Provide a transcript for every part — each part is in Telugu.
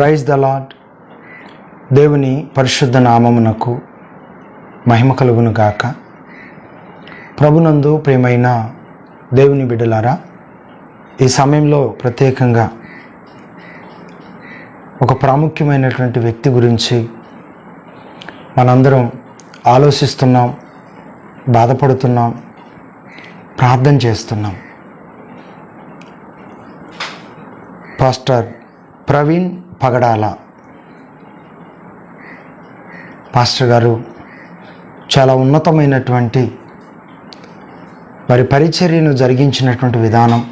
ప్రైజ్ ద లాడ్ దేవుని పరిశుద్ధ నామమునకు మహిమ కలుగును గాక. ప్రభునందు ప్రేమైన దేవుని బిడ్డలారా ఈ సమయంలో ప్రత్యేకంగా ఒక ప్రాముఖ్యమైనటువంటి వ్యక్తి గురించి మనందరం ఆలోచిస్తున్నాం బాధపడుతున్నాం ప్రార్థన చేస్తున్నాం. పాస్టర్ ప్రవీణ్ పగడాల. పాస్టర్ గారు చాలా ఉన్నతమైనటువంటి మరి పరిచర్యను జరిగించినటువంటి విధానం.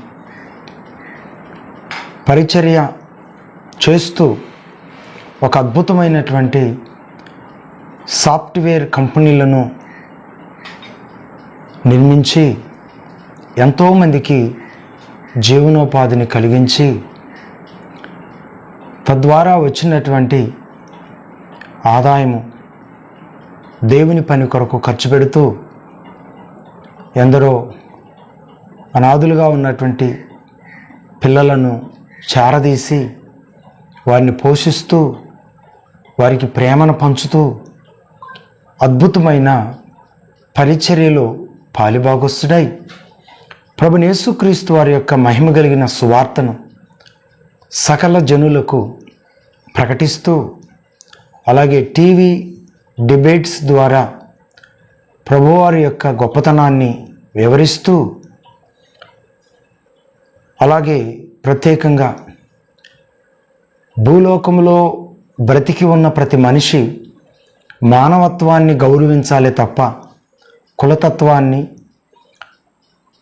పరిచర్య చేస్తూ ఒక అద్భుతమైనటువంటి సాఫ్ట్వేర్ కంపెనీలను నిర్మించి ఎంతోమందికి జీవనోపాధిని కలిగించి తద్వారా వచ్చినటువంటి ఆదాయము దేవుని పని కొరకు ఖర్చు పెడుతూ ఎందరో అనాథులుగా ఉన్నటువంటి పిల్లలను చారదీసి వారిని పోషిస్తూ వారికి ప్రేమను పంచుతూ అద్భుతమైన పరిచర్యలో పాలిభాగస్తుడై ప్రభు యేసుక్రీస్తు వారి యొక్క మహిమ కలిగిన సువార్తను సకల జనులకు ప్రకటిస్తూ అలాగే టీవీ డిబేట్స్ ద్వారా ప్రభువారి యొక్క గొప్పతనాన్ని వివరిస్తూ అలాగే ప్రత్యేకంగా భూలోకంలో బ్రతికి ఉన్న ప్రతి మనిషి మానవత్వాన్ని గౌరవించాలి తప్ప కులతత్వాన్ని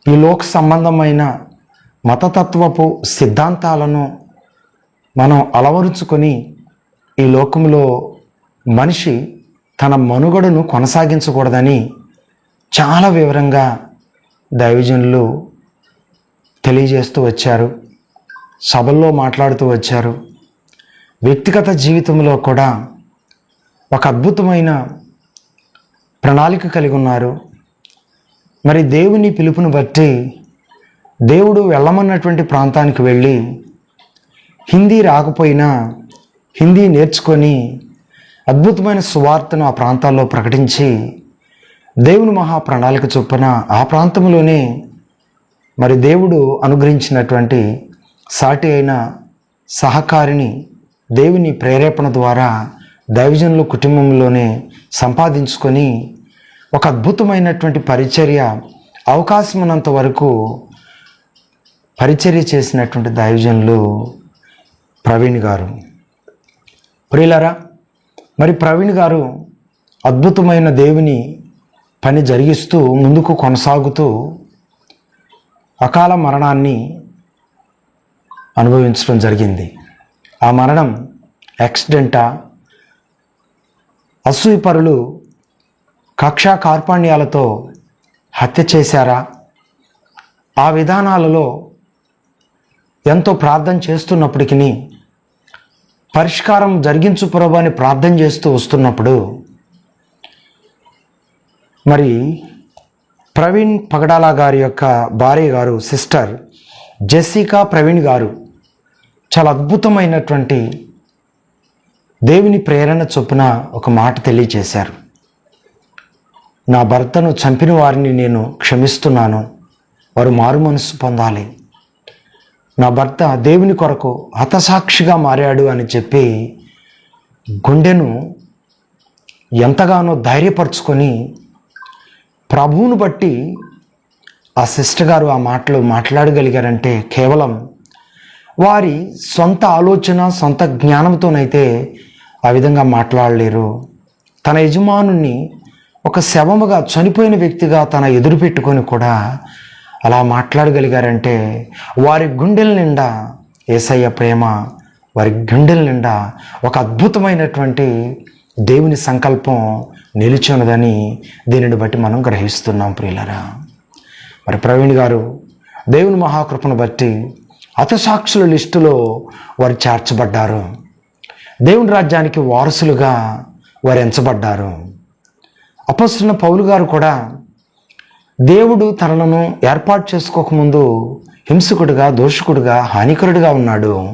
ఈ లోక సంబంధమైన మతతత్వపు సిద్ధాంతాలను మనం అలవరుచుకొని ఈ లోకంలో మనిషి తన మనుగడను కొనసాగించకూడదని చాలా వివరంగా దైవజనులు తెలియజేస్తూ వచ్చారు సభల్లో మాట్లాడుతూ వచ్చారు. వ్యక్తిగత జీవితంలో కూడా ఒక అద్భుతమైన ప్రణాళిక కలిగి ఉన్నారు. మరి దేవుని పిలుపుని బట్టి దేవుడు వెళ్ళమన్నటువంటి ప్రాంతానికి వెళ్ళి హిందీ రాకపోయినా హిందీ నేర్చుకొని అద్భుతమైన సువార్తను ఆ ప్రాంతాల్లో ప్రకటించి దేవుని మహా ప్రణాళిక చొప్పున ఆ ప్రాంతంలోనే మరి దేవుడు అనుగ్రహించినటువంటి సాటి అయిన సహకారిని దేవుని ప్రేరేపణ ద్వారా దైవజనుల కుటుంబంలోనే సంపాదించుకొని ఒక అద్భుతమైనటువంటి పరిచర్య అవకాశం ఉన్నంత వరకు పరిచర్య చేసినటువంటి దైవజనులు ప్రవీణ్ గారు. ప్రియులరా మరి ప్రవీణ్ గారు అద్భుతమైన దేవుని పని జరిగిస్తూ ముందుకు కొనసాగుతూ అకాల మరణాన్ని అనుభవించడం జరిగింది. ఆ మరణం యాక్సిడెంటా? అసూయపరులు కక్షా కార్పాణ్యాలతో హత్య చేశారా? ఆ విధానాలలో ఎంతో ప్రార్థన చేస్తున్నప్పటికీ పరిష్కారం జరిగించు ప్రభు అని ప్రార్థన చేస్తూ వస్తున్నప్పుడు మరి ప్రవీణ్ పగడాల గారి యొక్క భార్య గారు సిస్టర్ జెస్సికా ప్రవీణ్ గారు చాలా అద్భుతమైనటువంటి దేవుని ప్రేరణ చొప్పున ఒక మాట తెలియచేశారు. నా భర్తను చంపిన వారిని నేను క్షమిస్తున్నాను. వారు మారు మనసు పొందాలి. నా భర్త దేవుని కొరకు హతసాక్షిగా మారాడు అని చెప్పి గుండెను ఎంతగానో ధైర్యపరుచుకొని ప్రభువును బట్టి ఆ సిస్టర్ గారు ఆ మాటలు మాట్లాడగలిగారంటే కేవలం వారి సొంత ఆలోచన సొంత జ్ఞానంతోనైతే ఆ విధంగా మాట్లాడలేరు. తన యజమానుని ఒక శవముగా చనిపోయిన వ్యక్తిగా తన ఎదురు పెట్టుకొని కూడా అలా మాట్లాడగలిగారంటే వారి గుండెల నిండా ఏసయ్య ప్రేమ వారి గుండెల నిండా ఒక అద్భుతమైనటువంటి దేవుని సంకల్పం నిలిచి ఉన్నదని దీనిని బట్టి మనం గ్రహిస్తున్నాం ప్రియులరా. మరి ప్రవీణ్ గారు దేవుని మహాకృపను బట్టి అతసాక్షుల లిస్టులో వారు చేర్చబడ్డారు. దేవుని రాజ్యానికి వారసులుగా వారు ఎంచబడ్డారు. అపస్తున్న పౌలు గారు కూడా దేవుడు తనలను ఏర్పాటు చేసుకోకముందు హింసకుడిగా దోషకుడిగా హానికరుడిగా ఉన్నాడు.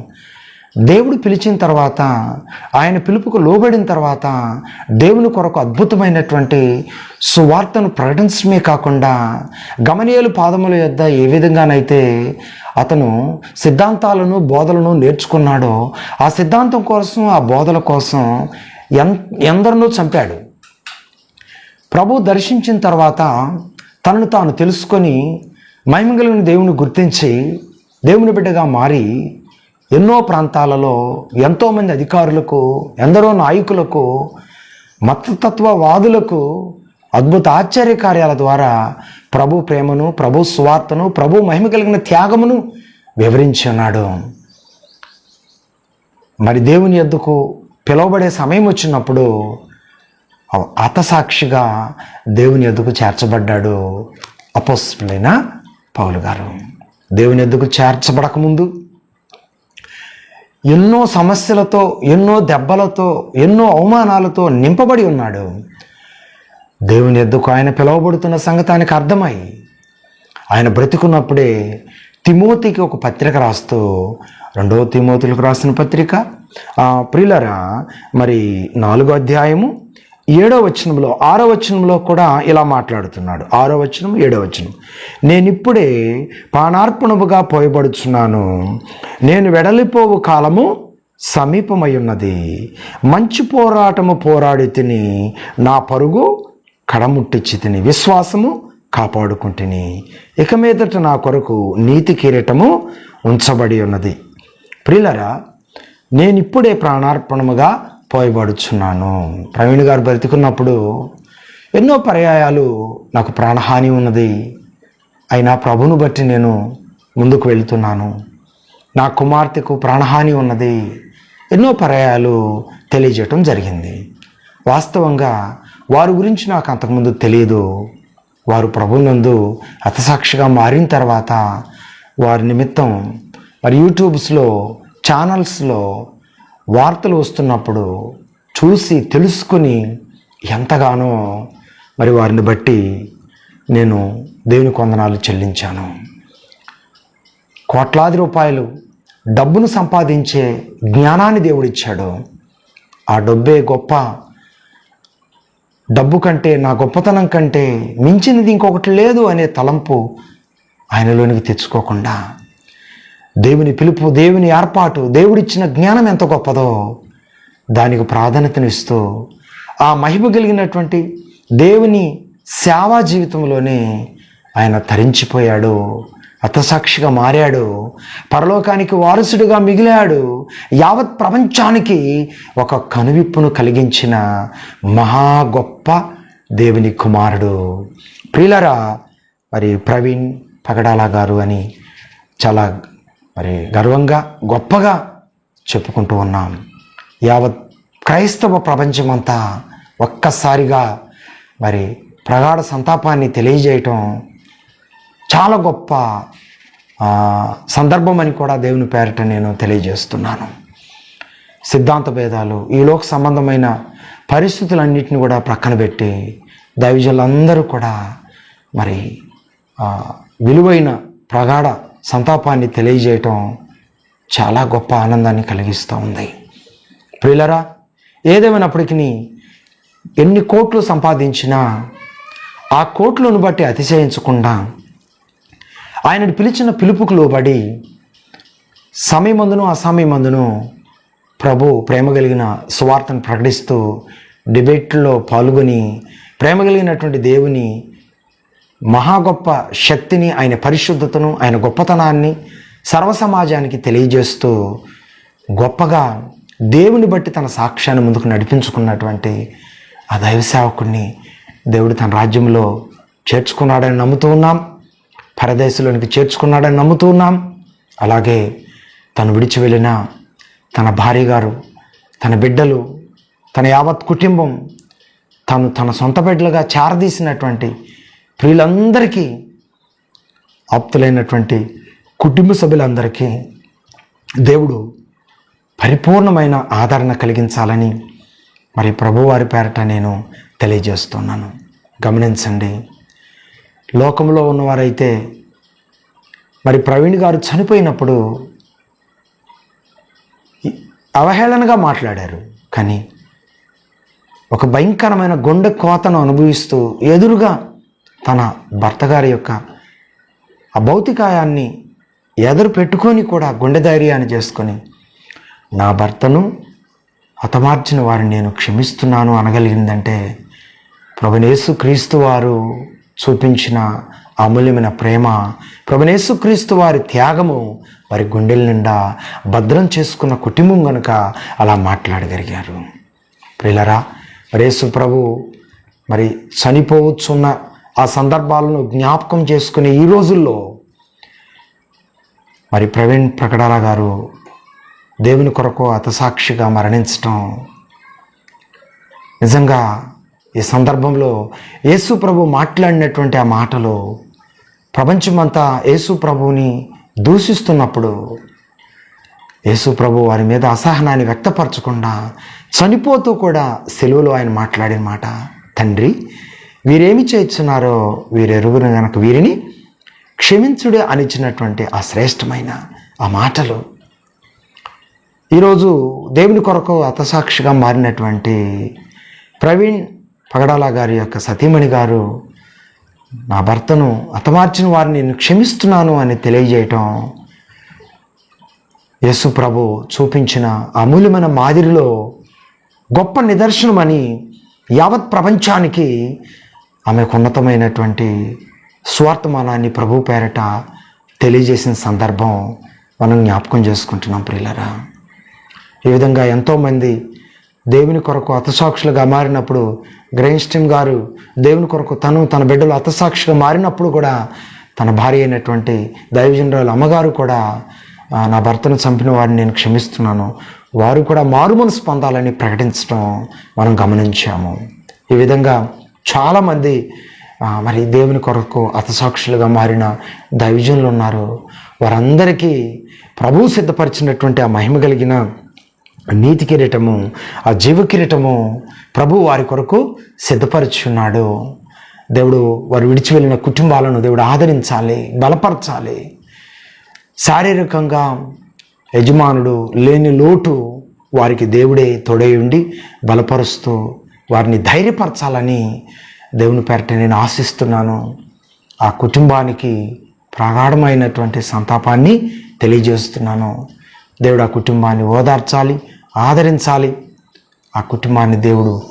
దేవుడు పిలిచిన తర్వాత ఆయన పిలుపుకు లోబడిన తర్వాత దేవుని కొరకు అద్భుతమైనటువంటి సువార్తను ప్రకటించడమే కాకుండా గమనీయులు పాదముల యొద్ద ఏ విధంగానైతే అతను సిద్ధాంతాలను బోధలను నేర్చుకున్నాడో ఆ సిద్ధాంతం కోసం ఆ బోధల కోసం ఎన్ ఎందరినో చంపాడు. ప్రభు దర్శించిన తర్వాత తనను తాను తెలుసుకొని మహిమగలిగిన దేవుని గుర్తించి దేవుని బిడ్డగా మారి ఎన్నో ప్రాంతాలలో ఎంతోమంది అధికారులకు ఎందరో నాయకులకు మతతత్వవాదులకు అద్భుత ఆశ్చర్య కార్యాల ద్వారా ప్రభు ప్రేమను ప్రభు స్వార్థను ప్రభు మహిమ కలిగిన త్యాగమును వివరించి ఉన్నాడు. మరి దేవుని ఎద్దుకు పిలువబడే సమయం వచ్చినప్పుడు అతసాక్షిగా దేవుని ఎద్దుకు చేర్చబడ్డాడు అపోస్తులైన పౌలు గారు. దేవుని ఎద్దుకు చేర్చబడకముందు ఎన్నో సమస్యలతో ఎన్నో దెబ్బలతో ఎన్నో అవమానాలతో నింపబడి ఉన్నాడు. దేవుని ఎద్దుకు ఆయన పిలువబడుతున్న సంగతి ఆయనకు అర్థమై ఆయన బ్రతికున్నప్పుడే తిమోతికి ఒక పత్రిక రాస్తూ రెండవ తిమోతులకు రాసిన పత్రిక. ప్రిలరా ప్రియులరా మరి నాలుగో అధ్యాయము ఏడో వచనంలో ఆరో వచనంలో కూడా ఇలా మాట్లాడుతున్నాడు. ఆరో వచనం ఏడో వచనం. నేను ఇప్పుడే పానార్పణముగా పోయబడుచున్నాను. నేను వెడలిపోవు కాలము సమీపమై ఉన్నది మంచి పోరాటము పోరాడి తిని నా పరుగు కడముట్టించి తిని విశ్వాసము కాపాడుకుంటుని. ఇక మీదట నా కొరకు నీతి కిరీటము ఉంచబడి ఉన్నది. ప్రిలరా నేను ఇప్పుడే ప్రాణార్పణముగా పోయబడుచున్నాను. ప్రవీణ్ గారు బ్రతికున్నప్పుడు ఎన్నో పర్యాయాలు నాకు ప్రాణహాని ఉన్నది. అయినా ప్రభును బట్టి నేను ముందుకు వెళ్తున్నాను. నా కుమార్తెకు ప్రాణహాని ఉన్నది. ఎన్నో పర్యాయాలు తెలియజేయటం జరిగింది. వాస్తవంగా వారి గురించి నాకు అంతకుముందు తెలియదు. వారు ప్రభునందు హతసాక్షిగా మారిన తర్వాత వారి నిమిత్తం మరి యూట్యూబ్స్లో ఛానల్స్లో వార్తలు వస్తున్నప్పుడు చూసి తెలుసుకుని ఎంతగానో మరి వారిని బట్టి నేను దేవుని కొందనాలు చెల్లించాను. కోట్లాది రూపాయలు డబ్బును సంపాదించే జ్ఞానాన్ని దేవుడిచ్చాడు ఆ డబ్బే గొప్ప డబ్బు కంటే నా గొప్పతనం కంటే మించినది ఇంకొకటి లేదు అనే తలంపు ఆయనలోనికి తెచ్చుకోకుండా దేవుని పిలుపు దేవుని ఏర్పాటు దేవుడిచ్చిన జ్ఞానం ఎంత గొప్పదో దానికి ప్రాధాన్యతనిస్తూ ఆ మహిమ కలిగినటువంటి దేవుని సేవా జీవితంలోనే ఆయన తరించిపోయాడు అతసాక్షిగా మారాడు పరలోకానికి వారసుడిగా మిగిలాడు యావత్ ప్రపంచానికి ఒక కనువిప్పును కలిగించిన మహా గొప్ప దేవుని కుమారుడు. ప్రియులరా మరి ప్రవీణ్ పగడాల గారు అని చాలా మరి గర్వంగా గొప్పగా చెప్పుకుంటూ ఉన్నాం. యావత్ క్రైస్తవ ప్రపంచమంతా ఒక్కసారిగా మరి ప్రగాఢ సంతాపాన్ని తెలియజేయటం చాలా గొప్ప సందర్భం అని కూడా దేవుని పేరిట నేను తెలియజేస్తున్నాను. సిద్ధాంత భేదాలు ఈలోక సంబంధమైన పరిస్థితులన్నింటిని కూడా ప్రక్కన పెట్టి దైవజులందరూ కూడా మరి విలువైన ప్రగాఢ సంతాపాన్ని తెలియజేయటం చాలా గొప్ప ఆనందాన్ని కలిగిస్తూ ఉంది. ప్రియులరా ఏదేమైనప్పటికీ ఎన్ని కోట్లు సంపాదించినా ఆ కోట్లను బట్టి అతిశయించకుండా ఆయనను పిలిచిన పిలుపుకు లోబడి సమయమందును అసమయమందును ప్రభు ప్రేమ కలిగిన సువార్తను ప్రకటిస్తూ డిబేట్లో పాల్గొని ప్రేమ కలిగినటువంటి దేవుని మహా గొప్ప శక్తిని ఆయన పరిశుద్ధతను ఆయన గొప్పతనాన్ని సర్వసమాజానికి తెలియజేస్తూ గొప్పగా దేవుని బట్టి తన సాక్ష్యాన్ని ముందుకు నడిపించుకున్నటువంటి ఆ దైవ సేవకుడిని దేవుడు తన రాజ్యంలో చేర్చుకున్నాడని నమ్ముతూ ఉన్నాం. పరదేశంలోనికి చేర్చుకున్నాడని నమ్ముతూ ఉన్నాం. అలాగే తను విడిచి వెళ్ళిన తన భార్య గారు తన బిడ్డలు తన యావత్ కుటుంబం తను తన సొంత బిడ్డలుగా చారదీసినటువంటి ప్రియులందరికీ ఆప్తులైనటువంటి కుటుంబ సభ్యులందరికీ దేవుడు పరిపూర్ణమైన ఆదరణ కలిగించాలని మరి ప్రభువారి పేరట నేను తెలియజేస్తున్నాను. గమనించండి లోకంలో ఉన్నవారైతే మరి ప్రవీణ్ గారు చనిపోయినప్పుడు అవహేళనగా మాట్లాడారు. కానీ ఒక భయంకరమైన గుండె కోతను అనుభవిస్తూ ఎదురుగా తన భర్త గారి యొక్క ఆ భౌతికాయాన్ని ఎదురు పెట్టుకొని కూడా గుండె ధైర్యాన్ని చేసుకొని నా భర్తను హతమార్చిన వారిని నేను క్షమిస్తున్నాను అనగలిగిందంటే ప్రభునేసు క్రీస్తు వారు చూపించిన అమూల్యమైన ప్రేమ ప్రభునేసు క్రీస్తు వారి త్యాగము వారి గుండెల నిండా భద్రం చేసుకున్న కుటుంబం కనుక అలా మాట్లాడగలిగారు. ప్రిలరా రేసు ప్రభు మరి చనిపోవచ్చున్న ఆ సందర్భాలను జ్ఞాపకం చేసుకునే ఈ రోజుల్లో మరి ప్రవీణ్ ప్రకటాల గారు దేవుని కొరకు అతసాక్షిగా మరణించటం నిజంగా ఈ సందర్భంలో యేసు ప్రభు మాట్లాడినటువంటి ఆ మాటలు ప్రపంచమంతా యేసు ప్రభువుని దూషిస్తున్నప్పుడు యేసు ప్రభు వారి మీద అసహనాన్ని వ్యక్తపరచకుండా చనిపోతూ కూడా సెలువులో ఆయన మాట్లాడిన మాట తండ్రి వీరేమి చేస్తున్నారో వీరెరుగురు గనక వీరిని క్షమించుడే అనిచ్చినటువంటి ఆ శ్రేష్టమైన ఆ మాటలు. ఈరోజు దేవుని కొరకు అతసాక్షిగా మారినటువంటి ప్రవీణ్ పగడాల గారి యొక్క సతీమణి గారు నా భర్తను హతమార్చిన వారిని నేను క్షమిస్తున్నాను అని తెలియజేయటం యేసు ప్రభు చూపించిన అమూల్యమైన మాదిరిలో గొప్ప నిదర్శనమని యావత్ ప్రపంచానికి ఆమెకు ఉన్నతమైనటువంటి స్వార్థమానాన్ని ప్రభు పేరట తెలియజేసిన సందర్భం మనం జ్ఞాపకం చేసుకుంటున్నాం ప్రియులరా. ఈ విధంగా ఎంతోమంది దేవుని కొరకు అతసాక్షులుగా మారినప్పుడు గ్రెయిన్స్టీన్ గారు దేవుని కొరకు తను తన బిడ్డలు అతసాక్షిగా మారినప్పుడు కూడా తన భార్య అయినటువంటి దైవజనరాలు అమ్మగారు కూడా నా భర్తను చంపిన వారిని నేను క్షమిస్తున్నాను. వారు కూడా మారు మనసు పొందాలని ప్రకటించడం మనం గమనించాము. ఈ విధంగా చాలామంది మరి దేవుని కొరకు అతసాక్షులుగా మారిన దైవజనులు ఉన్నారు. వారందరికీ ప్రభు సిద్ధపరిచినటువంటి ఆ మహిమ కలిగిన నీతి కిరీటము ఆ జీవ కిరీటము ప్రభు వారి కొరకు సిద్ధపరుచున్నాడు. దేవుడు వారు విడిచి వెళ్ళిన కుటుంబాలను దేవుడు ఆదరించాలి బలపరచాలి. శారీరకంగా యజమానుడు లేని లోటు వారికి దేవుడే తోడై ఉండి బలపరుస్తూ వారిని ధైర్యపరచాలని దేవుని పేరట నేను ఆశిస్తున్నాను. ఆ కుటుంబానికి ప్రగాఢమైనటువంటి సంతాపాన్ని తెలియజేస్తున్నాను. దేవుడు ఆ కుటుంబాన్ని ఓదార్చాలి ఆదరించాలి. ఆ కుటుంబాన్ని దేవుడు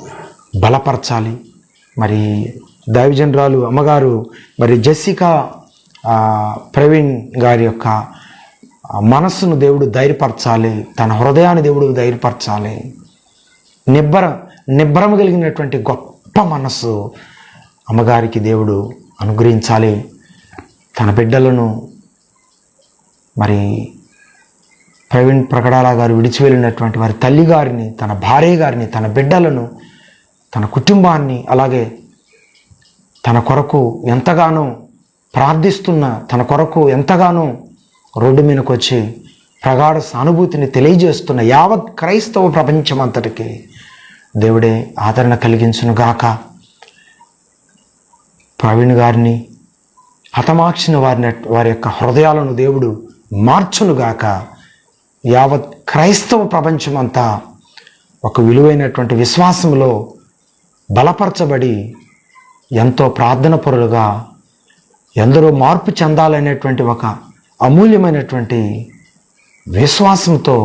బలపరచాలి. మరి దైవజనరాలు అమ్మగారు మరి జెస్సికా ప్రవీణ్ గారి యొక్క మనస్సును దేవుడు ధైర్యపరచాలి తన హృదయాన్ని దేవుడు ధైర్యపరచాలి. నిబ్బర నిభ్రమ కలిగినటువంటి గొప్ప మనస్సు అమ్మగారికి దేవుడు అనుగ్రహించాలి. తన బిడ్డలను మరి ప్రవీణ్ ప్రకడాల గారు విడిచి వెళ్ళినటువంటి వారి తల్లి గారిని తన భార్య గారిని తన బిడ్డలను తన కుటుంబాన్ని అలాగే తన కొరకు ఎంతగానో ప్రార్థిస్తున్న తన కొరకు ఎంతగానో రోడ్డు మీదకి వచ్చి ప్రగాఢ సానుభూతిని తెలియజేస్తున్న యావత్ క్రైస్తవ ప్రపంచం అంతటికి దేవుడే ఆదరణ కలిగించును గాక. ప్రవీణ్ గారిని హతమార్చిన వారిని వారి యొక్క హృదయాలను దేవుడు మార్చునుగాక యావత్ క్రైస్తవ ప్రపంచం అంతా ఒక విలువైనటువంటి విశ్వాసంలో బలపరచబడి ఎంతో ప్రార్థన పరులుగా ఎందరో మార్పు చెందాలనేటువంటి ఒక అమూల్యమైనటువంటి విశ్వాసంతో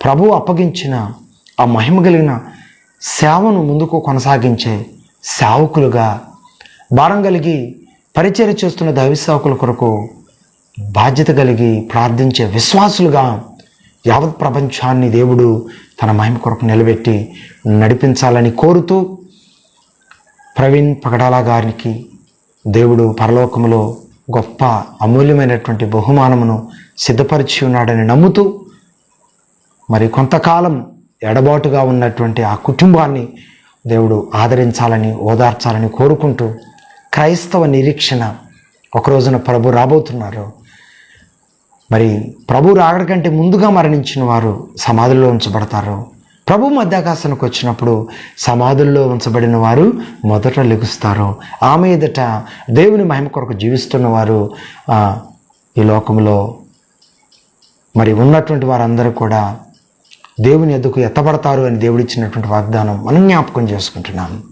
ప్రభు అప్పగించిన ఆ మహిమ కలిగిన సేవను ముందుకు కొనసాగించే సేవకులుగా భారం కలిగి పరిచయం చేస్తున్న దైవ సేవకుల కొరకు బాధ్యత కలిగి ప్రార్థించే విశ్వాసులుగా యావత్ ప్రపంచాన్ని దేవుడు తన మహిమ కొరకు నిలబెట్టి నడిపించాలని కోరుతూ ప్రవీణ్ పగడాల గారికి దేవుడు పరలోకములో గొప్ప అమూల్యమైనటువంటి బహుమానమును సిద్ధపరిచి ఉన్నాడని నమ్ముతూ మరి కొంతకాలం ఎడబాటుగా ఉన్నటువంటి ఆ కుటుంబాన్ని దేవుడు ఆదరించాలని ఓదార్చాలని కోరుకుంటూ క్రైస్తవ నిరీక్షణ ఒక రోజున ప్రభు రాబోతున్నారు. మరి ప్రభు రాకడ కంటే ముందుగా మరణించిన వారు సమాధుల్లో ఉంచబడతారు. ప్రభు మధ్యాకాశానికి వచ్చినప్పుడు సమాధుల్లో ఉంచబడిన వారు మొదట లెగుస్తారు. ఆమె ఎదుట దేవుని మహిమ కొరకు జీవిస్తున్న వారు ఈ లోకంలో మరి ఉన్నటువంటి వారందరూ కూడా దేవుని ఎద్దుకు ఎత్తబడతారు అని దేవుడిచ్చినటువంటి వాగ్దానం మనం జ్ఞాపకం చేసుకుంటున్నాం.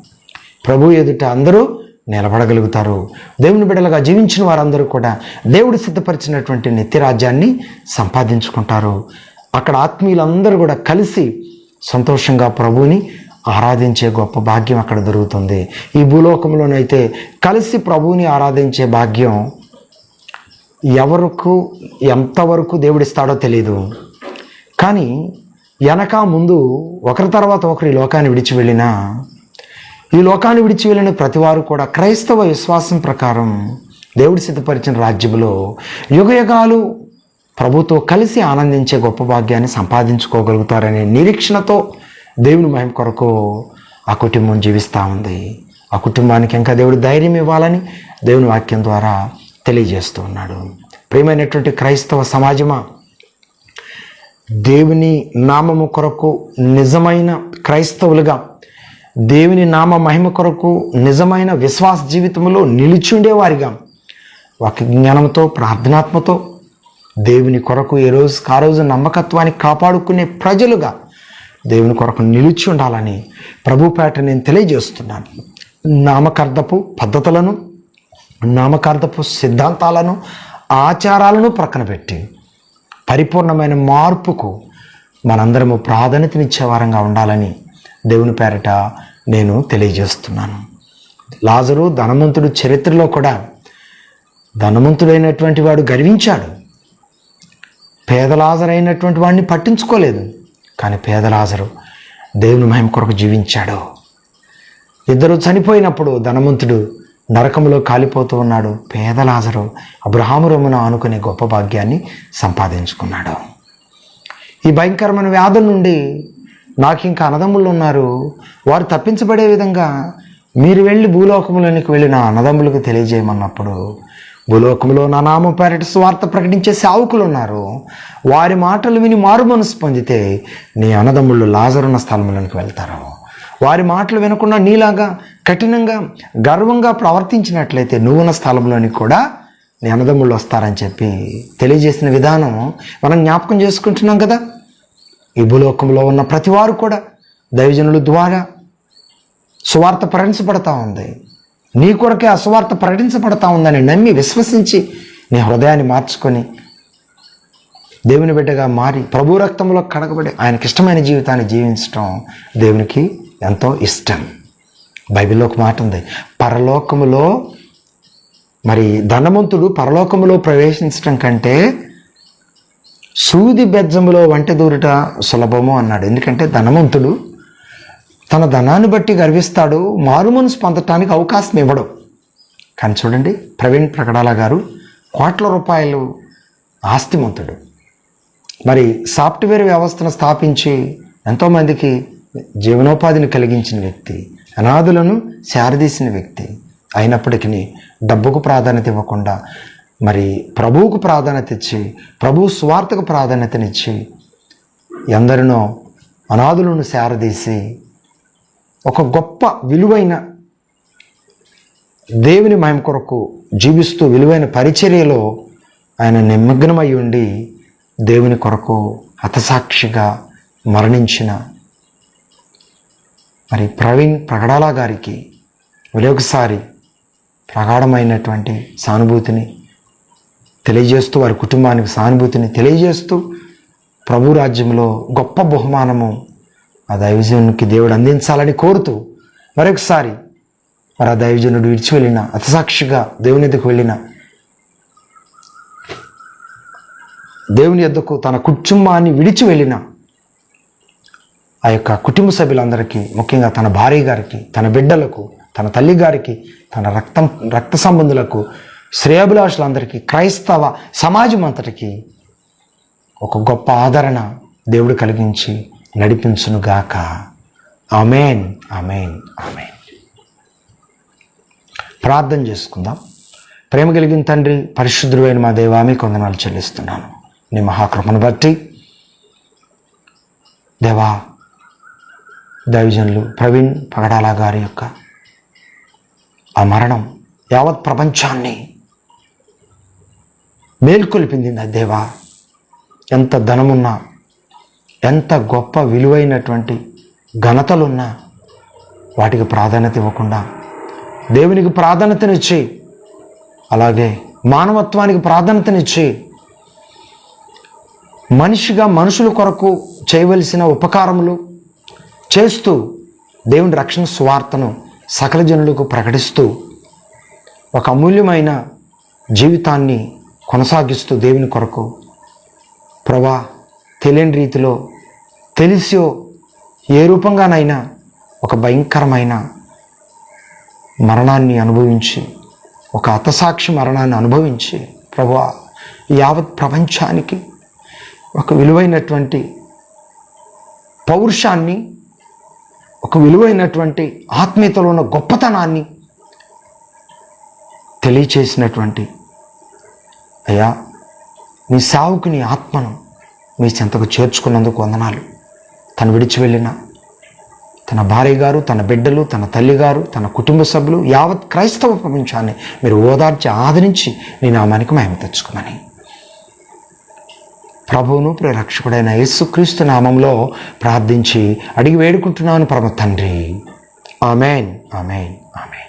ప్రభు ఎదుట అందరూ నిలబడగలుగుతారు. దేవుని బిడ్డలుగా జీవించిన వారందరూ కూడా దేవుడు సిద్ధపరిచినటువంటి నిత్యరాజ్యాన్ని సంపాదించుకుంటారు. అక్కడ ఆత్మీయులందరూ కూడా కలిసి సంతోషంగా ప్రభువుని ఆరాధించే గొప్ప భాగ్యం అక్కడ దొరుకుతుంది. ఈ భూలోకంలోనైతే కలిసి ప్రభువుని ఆరాధించే భాగ్యం ఎవరికి ఎంతవరకు దేవుడిస్తాడో తెలియదు కానీ వెనక ముందు ఒకరి తర్వాత ఒకరు ఈ లోకాన్ని విడిచి వెళ్ళినా ఈ లోకాన్ని విడిచి వెళ్ళిన ప్రతివారు కూడా క్రైస్తవ విశ్వాసం ప్రకారం దేవుడి సిద్ధపరిచిన రాజ్యంలో యుగయుగాలు ప్రభుతో కలిసి ఆనందించే గొప్ప భాగ్యాన్ని సంపాదించుకోగలుగుతారనే నిరీక్షణతో దేవుని మహిమ కొరకు ఆ కుటుంబం జీవిస్తూ ఉంది. ఆ కుటుంబానికి ఇంకా దేవుడు ధైర్యం ఇవ్వాలని దేవుని వాక్యం ద్వారా తెలియజేస్తూ ఉన్నాడు. ప్రియమైనటువంటి క్రైస్తవ సమాజమా? దేవుని నామము కొరకు నిజమైన క్రైస్తవులుగా దేవుని నామ మహిమ కొరకు నిజమైన విశ్వాస జీవితంలో నిలిచుండేవారిగా వాక్య జ్ఞానంతో ప్రార్థనాత్మతో దేవుని కొరకు ఏ రోజు ఆ రోజు నమ్మకత్వాన్ని కాపాడుకునే ప్రజలుగా దేవుని కొరకు నిలిచి ఉండాలని ప్రభుపేట నేను తెలియజేస్తున్నాను. నామకార్థపు పద్ధతులను నామకార్థపు సిద్ధాంతాలను ఆచారాలను ప్రక్కన పెట్టి పరిపూర్ణమైన మార్పుకు మనందరము ప్రాధాన్యతనిచ్చే వారంగా ఉండాలని దేవుని పేరట నేను తెలియజేస్తున్నాను. లాజరు ధనవంతుడు చరిత్రలో కూడా ధనవంతుడైనటువంటి వాడు గర్వించాడు. పేదలాజరైనటువంటి వాడిని పట్టించుకోలేదు. కానీ పేదలాజరు దేవుని మహిమ కొరకు జీవించాడు. ఇద్దరు చనిపోయినప్పుడు ధనవంతుడు నరకంలో కాలిపోతూ ఉన్నాడు పేదలాజరు అబ్రహాము రొమ్మున ఆనుకునే గొప్ప భాగ్యాన్ని సంపాదించుకున్నాడు. ఈ భయంకరమైన వ్యాధుల నుండి నాకు ఇంకా అన్నదమ్ములు ఉన్నారు. వారు తప్పించబడే విధంగా మీరు వెళ్ళి భూలోకములోనికి వెళ్ళిన అన్నదమ్ములకు తెలియజేయమన్నప్పుడు భూలోకములో నా నామం పేరటి స్వార్థ ప్రకటించే సేవకులు ఉన్నారు. వారి మాటలు విని మారు మనసు పొందితే నీ అన్నదమ్ముళ్ళు లాజరున్న స్థలములకు వెళ్తారు. వారి మాటలు వినకుండా నీలాగా కఠినంగా గర్వంగా ప్రవర్తించినట్లయితే నువ్వున్న స్థలంలోనికి కూడా నీ అన్నదమ్ముళ్ళు వస్తారని చెప్పి తెలియజేసిన విధానం మనం జ్ఞాపకం చేసుకుంటున్నాం కదా. ఈ భూలోకంలో ఉన్న ప్రతి వారు కూడా దైవజనుల ద్వారా సువార్త ప్రకటించబడతా ఉంది. నీ కొరకే అసువార్త ప్రకటించబడతా ఉందని నమ్మి విశ్వసించి నీ హృదయాన్ని మార్చుకొని దేవుని బిడ్డగా మారి ప్రభు రక్తంలో కడగబడి ఆయనకి ఇష్టమైన జీవితాన్ని జీవించడం దేవునికి ఎంతో ఇష్టం. బైబిల్లో ఒక మాట ఉంది. పరలోకములో మరి ధనవంతుడు పరలోకములో ప్రవేశించడం కంటే సూది బెజ్జములో వంట దూరుట సులభము అన్నాడు. ఎందుకంటే ధనవంతుడు తన ధనాన్ని బట్టి గర్విస్తాడు మారు పొందటానికి అవకాశం ఇవ్వడు. కానీ చూడండి ప్రవీణ్ ప్రకడాల గారు కోట్ల రూపాయలు ఆస్తిమంతుడు. మరి సాఫ్ట్వేర్ వ్యవస్థను స్థాపించి ఎంతోమందికి జీవనోపాధిని కలిగించిన వ్యక్తి అనాథులను శారదీసిన వ్యక్తి అయినప్పటికీ డబ్బుకు ప్రాధాన్యత ఇవ్వకుండా మరి ప్రభువుకు ప్రాధాన్యత ఇచ్చి ప్రభు స్వార్థకు ప్రాధాన్యతనిచ్చి ఎందరినో అనాథులను శారదీసి ఒక గొప్ప విలువైన దేవుని మహిమ కొరకు జీవిస్తూ విలువైన పరిచర్యలో ఆయన నిమగ్నమై ఉండి దేవుని కొరకు హతసాక్షిగా మరణించిన మరి ప్రవీణ్ ప్రగడాల గారికి మరొకసారి ప్రగాఢమైనటువంటి సానుభూతిని తెలియజేస్తూ వారి కుటుంబానికి సానుభూతిని తెలియజేస్తూ ప్రభు రాజ్యంలో గొప్ప బహుమానము ఆ దైవజనునికి దేవుడు అందించాలని కోరుతూ మరొకసారి మరి ఆ దైవజనుడు విడిచి వెళ్ళిన అతసాక్షిగా దేవుని ఎద్దకు వెళ్ళిన దేవుని ఎద్దకు తన కుటుంబాన్ని విడిచి వెళ్ళిన ఆ యొక్క కుటుంబ సభ్యులందరికీ ముఖ్యంగా తన భార్య గారికి తన బిడ్డలకు తన తల్లి గారికి తన రక్తం రక్త సంబంధులకు శ్రేయభిలాషులందరికీ క్రైస్తవ సమాజం అంతటికి ఒక గొప్ప ఆదరణ దేవుడు కలిగించి నడిపించునుగాక. అమేన్ అమేన్ అమేన్ ప్రార్థన చేసుకుందాం. ప్రేమ కలిగిన తండ్రి పరిశుద్ధుడైన మా దేవామి కొందనాలు చెల్లిస్తున్నాను. నీ మహాకృపను బట్టి. దేవా దైవజనులు ప్రవీణ్ పగడాల గారి యొక్క ఆ మరణం యావత్ ప్రపంచాన్ని మేల్కొల్పింది నా దేవా? ఎంత ధనమున్నా ఎంత గొప్ప విలువైనటువంటి ఘనతలున్నా వాటికి ప్రాధాన్యత ఇవ్వకుండా దేవునికి ప్రాధాన్యతనిచ్చి అలాగే మానవత్వానికి ప్రాధాన్యతనిచ్చి మనిషిగా మనుషుల కొరకు చేయవలసిన ఉపకారములు చేస్తూ దేవుని రక్షణ స్వార్థను సకల జనులకు ప్రకటిస్తూ ఒక అమూల్యమైన జీవితాన్ని కొనసాగిస్తూ దేవుని కొరకు ప్రభా తెలియని రీతిలో తెలిసో ఏ రూపంగానైనా ఒక భయంకరమైన మరణాన్ని అనుభవించి ఒక అతసాక్షి మరణాన్ని అనుభవించి ప్రభా యావత్ ప్రపంచానికి ఒక విలువైనటువంటి పౌరుషాన్ని ఒక విలువైనటువంటి ఆత్మీయతలో ఉన్న గొప్పతనాన్ని తెలియచేసినటువంటి అయ్యా నీ సావుకు నీ ఆత్మను మీ చెంతకు చేర్చుకున్నందుకు వందనాలు. తను విడిచి వెళ్ళిన తన భార్య గారు తన బిడ్డలు తన తల్లి గారు తన కుటుంబ సభ్యులు యావత్ క్రైస్తవ ప్రపంచాన్ని మీరు ఓదార్చి ఆదరించి నీ నామానికి మేము తెచ్చుకోమని. ప్రభువును ప్రేరక్షకుడైన యేసుక్రీస్తు నామంలో ప్రార్థించి అడిగి వేడుకుంటున్నాను పరమ తండ్రి. ఆమెన్. ఆమెన్. ఆమెన్.